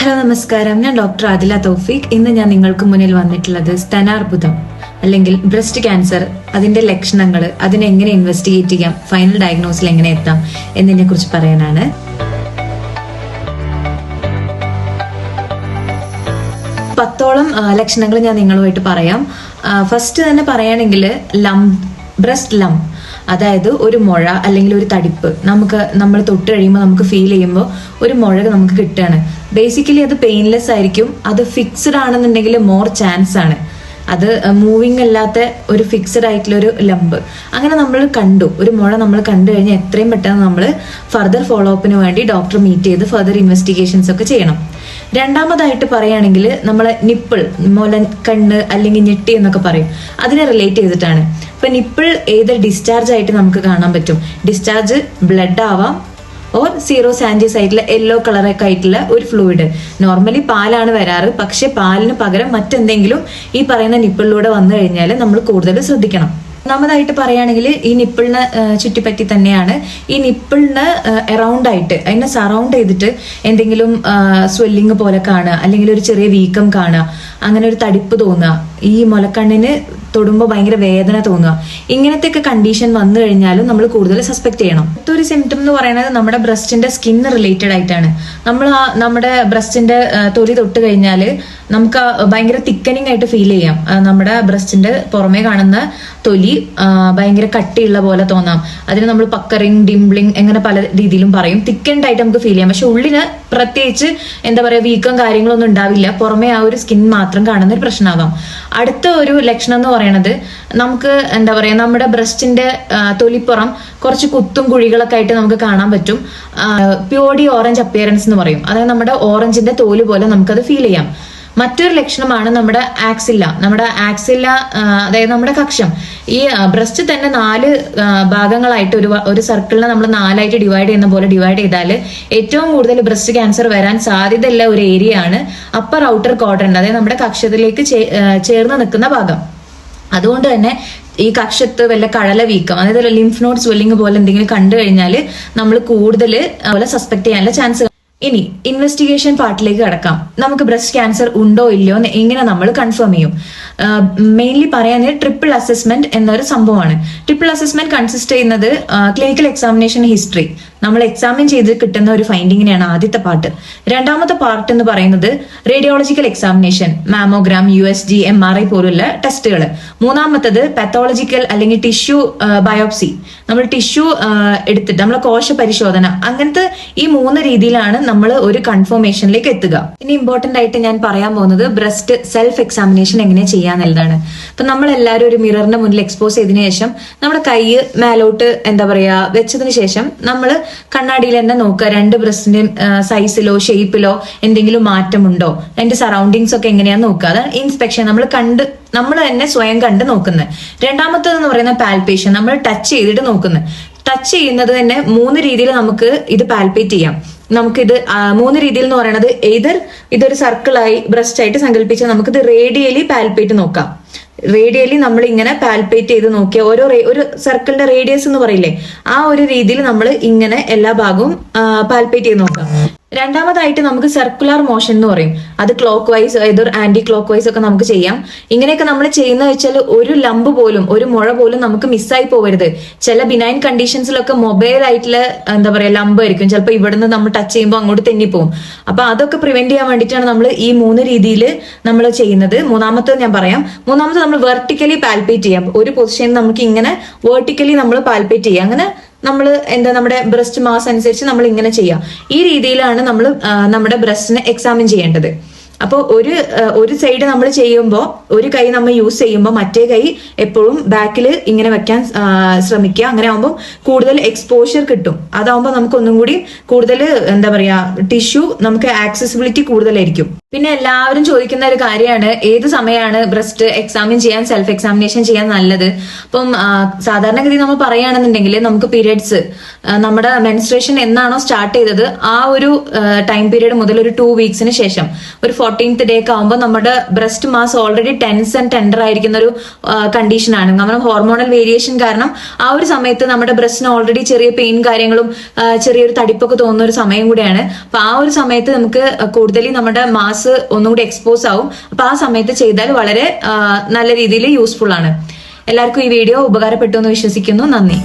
Hello നമസ്കാരം. ഞാൻ doctor Adila തൗഫീഖ്. ഇന്ന് ഞാൻ നിങ്ങൾക്ക് മുന്നിൽ വന്നിട്ടുള്ളത് സ്തനാർബുദം അല്ലെങ്കിൽ ബ്രസ്റ്റ് ക്യാൻസർ അതിന്റെ ലക്ഷണങ്ങൾ അതിനെ എങ്ങനെ ഇൻവെസ്റ്റിഗേറ്റ് ചെയ്യാം ഫൈനൽ ഡയഗ്നോസിൽ എങ്ങനെ എത്താം എന്നതിനെ കുറിച്ച് പറയാനാണ്. പത്തോളം ലക്ഷണങ്ങൾ ഞാൻ നിങ്ങളുമായിട്ട് പറയാം. ഫസ്റ്റ് തന്നെ പറയുകയാണെങ്കിൽ ലം ബ്രസ്റ്റ് ലം അതായത് ഒരു മുഴ അല്ലെങ്കിൽ ഒരു തടിപ്പ്. നമുക്ക് നമ്മൾ തൊട്ട് കഴിയുമ്പോൾ നമുക്ക് ഫീൽ ചെയ്യുമ്പോൾ ഒരു മുഴ നമുക്ക് കിട്ടുകയാണ്. ബേസിക്കലി അത് പെയിൻലെസ് ആയിരിക്കും. അത് ഫിക്സഡ് ആണെന്നുണ്ടെങ്കിൽ മോർ ചാൻസ് ആണ്. അത് മൂവിങ് അല്ലാത്ത ഒരു ഫിക്സഡ് ആയിട്ടുള്ള ഒരു ലംബ് അങ്ങനെ നമ്മൾ കണ്ടു. ഒരു മുഴ നമ്മൾ കണ്ടു കഴിഞ്ഞാൽ എത്രയും പെട്ടെന്ന് നമ്മൾ ഫർദർ ഫോളോ അപ്പിന് വേണ്ടി ഡോക്ടർ മീറ്റ് ചെയ്ത് ഫർദർ ഇൻവെസ്റ്റിഗേഷൻസ് ഒക്കെ ചെയ്യണം. രണ്ടാമതായിട്ട് പറയുകയാണെങ്കിൽ നമ്മൾ നിപ്പിൾ മുല കണ്ണ് അല്ലെങ്കിൽ ഞെട്ടി എന്നൊക്കെ പറയും. അതിനെ റിലേറ്റ് ചെയ്തിട്ടാണ്. ഇപ്പൊ നിപ്പിൾ ഏത് ഡിസ്ചാർജ് ആയിട്ട് നമുക്ക് കാണാൻ പറ്റും? ഡിസ്ചാർജ് ബ്ലഡ് ആവാം ഓർ സീറോ സാൻജി സൈഡിലെ യെല്ലോ കളറൊക്കെ ആയിട്ടുള്ള ഒരു ഫ്ലൂയിഡ് നോർമലി പാലാണ് വരാറ്. പക്ഷെ പാലിന് പകരം മറ്റെന്തെങ്കിലും ഈ പറയുന്ന നിപ്പിളിലൂടെ വന്നു കഴിഞ്ഞാൽ നമ്മൾ കൂടുതൽ ശ്രദ്ധിക്കണം. ഒന്നാമതായിട്ട് പറയുകയാണെങ്കിൽ ഈ നിപ്പിളിനെ ചുറ്റിപ്പറ്റി തന്നെയാണ്. ഈ നിപ്പിളിന് എറൗണ്ട് ആയിട്ട് അതിനെ സറൗണ്ട് ചെയ്തിട്ട് എന്തെങ്കിലും സ്വെല്ലിങ് പോലെ കാണുക അല്ലെങ്കിൽ ഒരു ചെറിയ വീക്കം കാണുക അങ്ങനെ ഒരു തടിപ്പ് തോന്നുക. ഈ മുലക്കണ്ണിന് തൊടുമ്പോൾ ഭയങ്കര വേദന തോന്നുക. ഇങ്ങനത്തെ ഒക്കെ കണ്ടീഷൻ വന്നു കഴിഞ്ഞാലും നമ്മൾ കൂടുതൽ സസ്പെക്ട് ചെയ്യണം. അടുത്തൊരു സിംറ്റം എന്ന് പറയുന്നത് നമ്മുടെ ബ്രസ്റ്റിന്റെ സ്കിൻ റിലേറ്റഡ് ആയിട്ടാണ്. നമ്മൾ ആ നമ്മുടെ ബ്രസ്റ്റിന്റെ തൊലി തൊട്ട് കഴിഞ്ഞാൽ നമുക്ക് ഭയങ്കര തിക്കനിങ് ആയിട്ട് ഫീൽ ചെയ്യാം. നമ്മുടെ ബ്രസ്റ്റിന്റെ പുറമേ കാണുന്ന തൊലി ഭയങ്കര കട്ടിയുള്ള പോലെ തോന്നാം. അതിന് നമ്മൾ പക്കറിങ് ഡിംബ്ലിങ് എങ്ങനെ പല രീതിയിലും പറയും. തിക്കൻഡ് ആയിട്ട് നമുക്ക് ഫീൽ ചെയ്യാം. പക്ഷെ ഉള്ളിന് പ്രത്യേകിച്ച് എന്താ പറയുക വീക്കം കാര്യങ്ങളൊന്നും ഉണ്ടാവില്ല. പുറമേ ആ ഒരു സ്കിൻ മാത്രം കാണുന്ന ഒരു പ്രശ്നമാവാം അടുത്ത ഒരു ലക്ഷണം എന്ന് പറയുന്നത് നമുക്ക് എന്താ പറയുക നമ്മുടെ ബ്രസ്റ്റിന്റെ തൊലിപ്പുറം കുറച്ച് കുത്തും കുഴികളൊക്കെ ആയിട്ട് നമുക്ക് കാണാൻ പറ്റും. പ്യോഡി ഓറഞ്ച് അപ്പിയറൻസ് എന്ന് പറയും. അതായത് നമ്മുടെ ഓറഞ്ചിന്റെ തോൽ പോലെ നമുക്കത് ഫീൽ ചെയ്യാം. മറ്റൊരു ലക്ഷണമാണ് നമ്മുടെ ആക്സില്ല. നമ്മുടെ ആക്സില്ല അതായത് നമ്മുടെ കക്ഷം. ഈ ബ്രസ്റ്റ് തന്നെ നാല് ഭാഗങ്ങളായിട്ട് ഒരു ഒരു സർക്കിളിനെ നമ്മൾ നാലായിട്ട് ഡിവൈഡ് ചെയ്യുന്ന പോലെ ഡിവൈഡ് ചെയ്താൽ ഏറ്റവും കൂടുതൽ ബ്രസ്റ്റ് ക്യാൻസർ വരാൻ സാധ്യതയുള്ള ഒരു ഏരിയ ആണ് അപ്പർ ഔട്ടർ ക്വാഡ്രന്റ് അതായത് നമ്മുടെ കക്ഷത്തിലേക്ക് ചേർന്ന് നിൽക്കുന്ന ഭാഗം. അതുകൊണ്ട് തന്നെ ഈ കക്ഷത്ത് വല്ല കഴല വീക്കം അതായത് ലിംഫ് നോഡ് സ്വെല്ലിംഗ് പോലെ എന്തെങ്കിലും കണ്ടു കഴിഞ്ഞാൽ നമ്മൾ കൂടുതൽ സസ്പെക്ട് ചെയ്യാനുള്ള ചാൻസ് ഇനി ഇൻവെസ്റ്റിഗേഷൻ പാർട്ടിലേക്ക് കടക്കാം. നമുക്ക് ബ്രസ്റ്റ് ക്യാൻസർ ഉണ്ടോ ഇല്ലയോ എന്ന് എങ്ങനെ നമ്മൾ കൺഫേം ചെയ്യും? മെയിൻലി പറയാൻ ട്രിപ്പിൾ അസസ്മെന്റ് എന്നൊരു സംഭവമാണ്. ട്രിപ്പിൾ അസസ്മെന്റ് കൺസിസ്റ്റ് ചെയ്യുന്നത് ക്ലിനിക്കൽ എക്സാമിനേഷൻ ഹിസ്റ്ററി നമ്മൾ എക്സാമിൻ ചെയ്ത് കിട്ടുന്ന ഒരു ഫൈൻഡിങ്ങിനെയാണ് ആദ്യത്തെ പാർട്ട് രണ്ടാമത്തെ പാർട്ട് എന്ന് പറയുന്നത് radiological examination mammogram U S G M R I പോലുള്ള ടെസ്റ്റുകൾ മൂന്നാമത്തത് പാത്തോളജിക്കൽ അല്ലെങ്കിൽ ടിഷ്യൂ ബയോപ്സി നമ്മൾ ടിഷ്യൂ എടുത്തിട്ട് നമ്മൾ കോശ പരിശോധന അങ്ങനത്തെ ഈ മൂന്ന് രീതിയിലാണ് നമ്മൾ ഒരു കൺഫർമേഷനിലേക്ക് എത്തുക. ഇനി ഇമ്പോർട്ടന്റ് ആയിട്ട് ഞാൻ പറയാൻ പോകുന്നത് ബ്രസ്റ്റ് സെൽഫ് എക്സാമിനേഷൻ എങ്ങനെ ചെയ്യാന്നുള്ളതാണ് അപ്പൊ നമ്മൾ എല്ലാവരും ഒരു മിററിന്റെ മുന്നിൽ എക്സ്പോസ് ചെയ്തതിനു ശേഷം നമ്മുടെ കൈ മേലോട്ട് എന്താ പറയാ വെച്ചതിന് ശേഷം നമ്മൾ കണ്ണാടിയിൽ തന്നെ നോക്കുക. രണ്ട് ബ്രസ്റ്റിന്റെ സൈസിലോ ഷേപ്പിലോ എന്തെങ്കിലും മാറ്റമുണ്ടോ? അതിന്റെ സറൗണ്ടിങ്സ് ഒക്കെ എങ്ങനെയാന്ന് നോക്കുക. അതാണ് ഇൻസ്പെക്ഷൻ നമ്മൾ കണ്ട് നമ്മൾ തന്നെ സ്വയം കണ്ട് നോക്കുന്നത്. രണ്ടാമത്തത് എന്ന് പറയുന്ന പാൽപേഷൻ നമ്മൾ ടച്ച് ചെയ്തിട്ട് നോക്കുന്നത്. ടച്ച് ചെയ്യുന്നത് തന്നെ മൂന്ന് രീതിയിൽ നമുക്ക് ഇത് പാൽപേറ്റ് ചെയ്യാം. നമുക്കിത് മൂന്ന് രീതിയിൽ എന്ന് പറയുന്നത് ഏതർ ഇതൊരു സർക്കിളായി ബ്രസ്റ്റ് ആയിട്ട് സങ്കല്പിച്ചാൽ നമുക്കിത് റേഡിയലി പാൽപേറ്റ് നോക്കാം. റേഡിയലി നമ്മൾ ഇങ്ങനെ പാൽപേറ്റ് ചെയ്ത് നോക്കിയ ഓരോ ഒരു സർക്കിളിന്റെ റേഡിയസ് എന്ന് പറയില്ലേ? ആ ഒരു രീതിയിൽ നമ്മൾ ഇങ്ങനെ എല്ലാ ഭാഗവും പാൽപേറ്റ് ചെയ്ത് നോക്കാം. രണ്ടാമതായിട്ട് നമുക്ക് സർക്കുലർ മോഷൻ എന്ന് പറയും. അത് ക്ലോക്ക് വൈസ് ഏതൊരു ആന്റി ക്ലോക്ക് വൈസ് ഒക്കെ നമുക്ക് ചെയ്യാം. ഇങ്ങനെയൊക്കെ നമ്മൾ ചെയ്യുന്ന വെച്ചാൽ ഒരു ലംബ് പോലും ഒരു മുഴ പോലും നമുക്ക് മിസ്സായി പോകരുത് ചില ബിനൈൻ കണ്ടീഷൻസിലൊക്കെ മൊബൈൽ ആയിട്ടുള്ള എന്താ പറയാ ലംബ് ആയിരിക്കും. ചിലപ്പോൾ ഇവിടുന്ന് നമ്മൾ ടച്ച് ചെയ്യുമ്പോൾ അങ്ങോട്ട് തെന്നിപ്പോവും. അപ്പൊ അതൊക്കെ പ്രിവെന്റ് ചെയ്യാൻ വേണ്ടിയിട്ടാണ് നമ്മൾ ഈ മൂന്ന് രീതിയിൽ നമ്മൾ ചെയ്യുന്നത്. മൂന്നാമത്തെ ഞാൻ പറയാം. മൂന്നാമത്തെ നമ്മൾ വെർട്ടിക്കലി പാൽപേറ്റ് ചെയ്യാം. ഒരു പൊസിഷനിൽ നമുക്ക് ഇങ്ങനെ വെർട്ടിക്കലി നമ്മൾ പാൽപേറ്റ് ചെയ്യാം. അങ്ങനെ നമ്മൾ എന്താ നമ്മുടെ ബ്രസ്റ്റ് മാസ് അനുസരിച്ച് നമ്മൾ ഇങ്ങനെ ചെയ്യാം. ഈ രീതിയിലാണ് നമ്മൾ നമ്മുടെ ബ്രസ്റ്റിനെ എക്സാമിൻ ചെയ്യേണ്ടത്. അപ്പോൾ ഒരു ഒരു സൈഡ് നമ്മൾ ചെയ്യുമ്പോൾ ഒരു കൈ നമ്മൾ യൂസ് ചെയ്യുമ്പോൾ മറ്റേ കൈ എപ്പോഴും ബാക്കിൽ ഇങ്ങനെ വെക്കാൻ ശ്രമിക്കുക. അങ്ങനെ ആകുമ്പോൾ കൂടുതൽ എക്സ്പോഷ്യർ കിട്ടും. അതാവുമ്പോൾ നമുക്ക് ഒന്നും കൂടി കൂടുതൽ എന്താ പറയാ ടിഷ്യൂ നമുക്ക് ആക്സസിബിലിറ്റി കൂടുതലായിരിക്കും. പിന്നെ എല്ലാവരും ചോദിക്കുന്ന ഒരു കാര്യമാണ് ഏത് സമയമാണ് ബ്രസ്റ്റ് എക്സാമിൻ ചെയ്യാൻ സെൽഫ് എക്സാമിനേഷൻ ചെയ്യാൻ നല്ലത്? അപ്പം സാധാരണഗതി നമ്മൾ പറയുകയാണെന്നുണ്ടെങ്കിൽ നമുക്ക് പീരിയഡ്സ് നമ്മുടെ മെൻസ്ട്രേഷൻ എന്നാണോ സ്റ്റാർട്ട് ചെയ്തത്? ആ ഒരു ടൈം പീരീഡ് മുതൽ ഒരു ടു വീക്സിന് ശേഷം. ഒരു ഫോർട്ടീൻത്ത് ഡേ ഒക്കെ ആകുമ്പോൾ നമ്മുടെ breast mass already tense and tender ആയിരിക്കുന്ന ഒരു കണ്ടീഷനാണ് നമ്മുടെ ഹോർമോണൽ വേരിയേഷൻ കാരണം ആ ഒരു സമയത്ത് നമ്മുടെ ബ്രസ്റ്റിന് ഓൾറെഡി ചെറിയ പെയിൻ കാര്യങ്ങളും ചെറിയൊരു തടിപ്പൊക്കെ തോന്നുന്ന ഒരു സമയം കൂടിയാണ്. അപ്പൊ ആ ഒരു സമയത്ത് നമുക്ക് കൂടുതലും നമ്മുടെ മാസ് ഒന്നുകൂടി എക്സ്പോസ് ആവും. അപ്പൊ ആ സമയത്ത് ചെയ്താൽ വളരെ നല്ല രീതിയിൽ യൂസ്ഫുൾ ആണ്. എല്ലാവർക്കും ഈ വീഡിയോ ഉപകാരപ്പെട്ടു എന്ന് വിശ്വസിക്കുന്നു. നന്ദി.